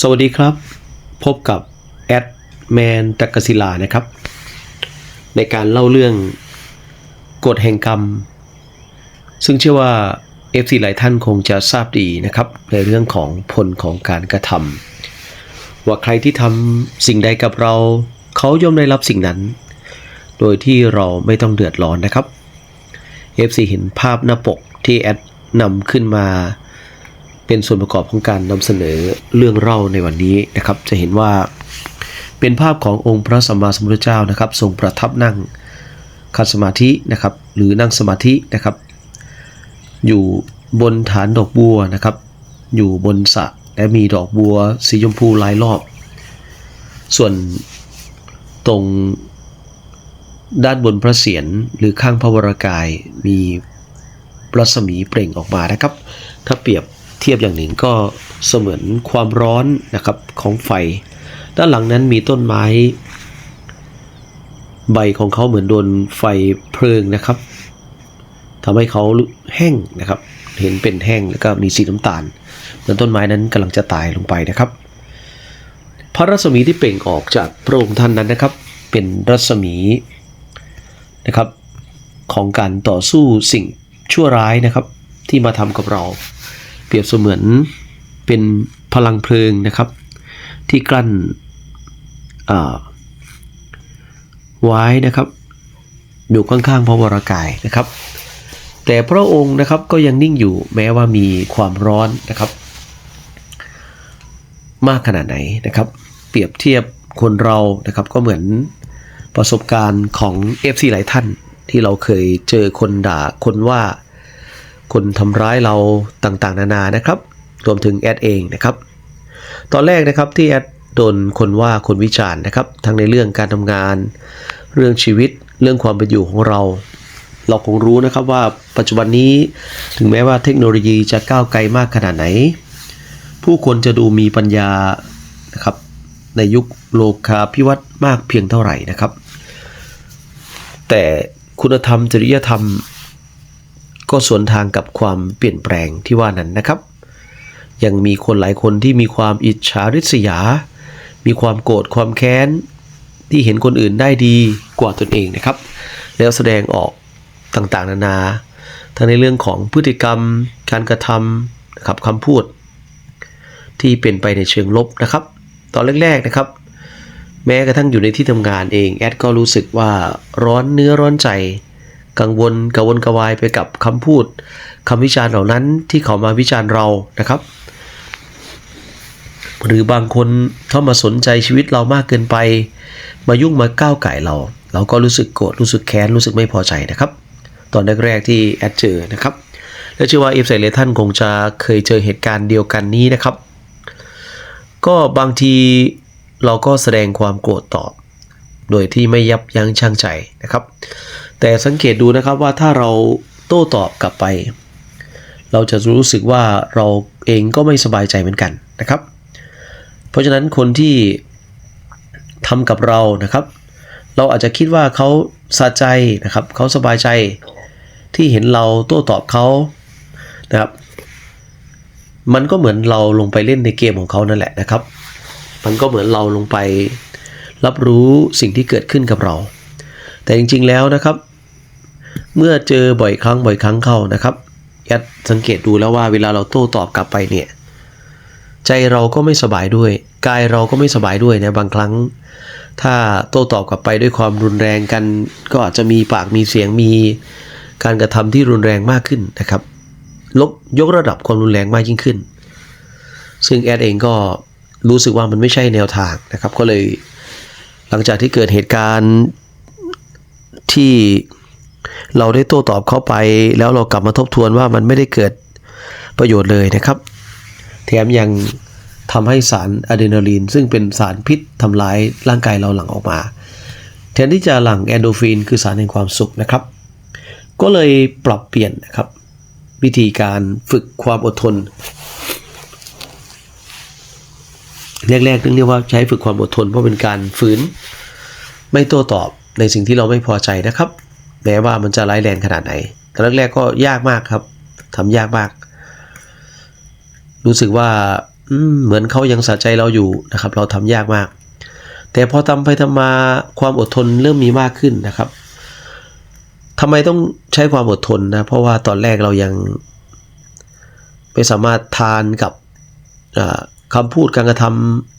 สวัสดีครับ พบกับแอดแมนตักกศิลานะครับ ในการเล่าเรื่องกฎแห่งกรรม ซึ่งเชื่อว่า FC หลายท่านคงจะทราบดีนะครับ ในเรื่องของผลของการกระทำว่าใครที่ทำสิ่งใดกับเรา เขาย่อมได้รับสิ่งนั้น โดยที่เราไม่ต้องเดือดร้อนนะครับ FC เห็นภาพหน้าปกที่แอดนำขึ้นมา เป็นส่วนประกอบของการนำเสนอเรื่องเล่าในวันนี้นะครับ จะเห็นว่าเป็นภาพขององค์พระสัมมาสัมพุทธเจ้านะครับ ทรงประทับนั่งคัดสมาธินะครับ หรือนั่งสมาธินะครับ อยู่บนฐานดอกบัวนะครับ อยู่บนสระและมีดอกบัวสีชมพูลายรอบ ส่วนตรงด้านบนพระเศียรหรือข้างพระวรากายมีรัศมีเปล่งออกมานะครับ ถ้าเปรียบ เทียบอย่างหนึ่งก็เสมือนความร้อนนะครับของไฟ ด้านหลังนั้นมีต้นไม้ ใบของเขาเหมือนโดนไฟเพลิงนะครับทำให้เขาแห้งนะครับ เห็นเป็นแห้งแล้วก็มีสีน้ำตาลเหมือนต้นไม้นั้นกำลังจะตายลงไปนะครับ พระรัศมีที่เปล่งออกจากพระองค์ท่านนั้นนะครับ เป็นรัศมีนะครับของการต่อสู้สิ่งชั่วร้ายนะครับที่มาทำกับเรา เปรียบเสมือนเป็นพลังเพลิงนะครับ ที่กลั้นไว้นะครับอยู่ข้างๆพระวรากายนะครับ แต่พระองค์นะครับก็ยังนิ่งอยู่แม้ว่ามีความร้อนนะครับ มากขนาดไหนนะครับ เปรียบเทียบคนเรานะครับก็เหมือนประสบการณ์ของ FC หลายท่านที่เราเคยเจอคนด่าคนว่า คนทำร้ายเราต่างๆ นานานะครับ รวมถึงแอดเองนะครับ ตอนแรกนะครับที่แอดโดนคนว่าคนวิจารณ์นะครับ ทั้งในเรื่องการทำงาน เรื่องชีวิตเรื่องความเป็นอยู่ของเรา เราคงรู้นะครับว่าปัจจุบันนี้ถึงแม้ว่าเทคโนโลยีจะก้าวไกลมากขนาดไหน ผู้คนจะดูมีปัญญานะครับในยุคโลกาภิวัตน์มากเพียงเท่าไหร่นะครับ แต่คุณธรรมจริยธรรม ก็สวนทางกับความเปลี่ยนแปลงที่ว่านั้นนะครับ ยังมีคนหลายคนที่มีความอิจฉาริษยา มีความโกรธความแค้น ที่เห็นคนอื่นได้ดีกว่าตนเองนะครับ แล้วแสดงออกต่างๆ นานา ทั้งในเรื่องของพฤติกรรม การกระทำนะครับคำพูด ที่เป็นไปในเชิงลบนะครับ ตอนแรกๆนะครับ แม้กระทั่งอยู่ในที่ทำงานเองแอดก็รู้สึกว่าร้อนเนื้อร้อนใจ กังวลกระวนกระวายไปกับคำพูดคำวิจารณ์เหล่านั้นที่เขามาวิจารณ์เรานะครับ หรือบางคนเข้ามาสนใจชีวิตเรามากเกินไป มายุ่งมาก้าวไก่เรา เราก็รู้สึกโกรธรู้สึกแค้นรู้สึกไม่พอใจนะครับ ตอนแรกๆที่แอดเจอนะครับและเชื่อว่าเอฟไซเลท่านคงจะเคยเจอเหตุการณ์เดียวกันนี้นะครับ ก็บางทีเราก็แสดงความโกรธตอบ โดยที่ไม่ยับยั้งชั่งใจนะครับ แต่สังเกตดูนะครับว่าถ้าเราโต้ตอบกลับไป เราจะรู้สึกว่าเราเองก็ไม่สบายใจเหมือนกันนะครับ เพราะฉะนั้นคนที่ทำกับเรานะครับ เราอาจจะคิดว่าเขาสะใจนะครับเขาสบายใจที่เห็นเราโต้ตอบเขานะครับ มันก็เหมือนเราลงไปเล่นในเกมของเขานั่นแหละนะครับ มันก็เหมือนเราลงไปรับรู้สิ่งที่เกิดขึ้นกับเรา แต่จริงๆแล้วนะครับ เมื่อเจอบ่อยครั้งบ่อยครั้งเข้านะครับแอดสังเกตดูแล้วว่าเวลาเราโต้ตอบกลับไปเนี่ยใจเราก็ไม่สบายด้วย กายเราก็ไม่สบายด้วยนะบางครั้ง ถ้าโต้ตอบกลับไปด้วยความรุนแรงกัน ก็อาจจะมีปากมีเสียงมีการกระทำที่รุนแรงมากขึ้นนะครับลกยกระดับความรุนแรงมากยิ่งขึ้น ซึ่งแอดเองก็รู้สึกว่ามันไม่ใช่แนวทางนะครับ ก็เลย หลังจากที่เกิดเหตุการณ์ที่ เราได้โต้ตอบเขาไป แล้วเรากลับมาทบทวนว่ามันไม่ได้เกิดประโยชน์เลยนะครับ แถมยังทำให้สารอะดรีนาลีน ซึ่งเป็นสารพิษทำร้ายร่างกายเราหลั่งออกมา แทนที่จะหลั่งแอนโดรฟินคือสารแห่งความสุขนะครับ ก็เลยปรับเปลี่ยนนะครับ วิธีการฝึกความอดทนแรกๆต้องเรียกว่าใช้ฝึกความอดทนเพราะเป็นการฝืน ไม่โต้ตอบในสิ่งที่เราไม่พอใจนะครับ แม้ว่ามันจะร้ายแรงขนาดไหนแต่แรกๆก็ยากมากครับทำยากมาก รู้สึกว่าเหมือนเขายังสะใจเราอยู่นะครับ เราทำยากมาก แต่พอทำไปทำมาความอดทนเริ่มมีมากขึ้นนะครับทำไมต้องใช้ความอดทนนะ เพราะว่าตอนแรกเรายังไม่สามารถทานกับอ่าคำพูดการกระท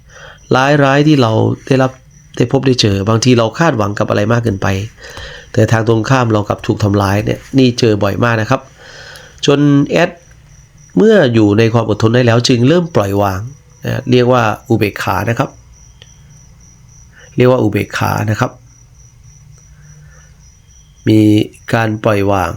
ำร้ายๆที่เราได้รับได้พบได้เจอบางทีเราคาดหวังกับอะไรมากเกินไป แต่ทางตรงข้ามเรากลับถูกทำร้ายเนี่ยนี่เจอบ่อยมากนะครับ จนแอดเมื่ออยู่ในความอดทนได้แล้วจึงเริ่มปล่อยวางนะเรียกว่าอุเบกขานะครับ เรียกว่าอุเบกขานะครับ มีการปล่อยวาง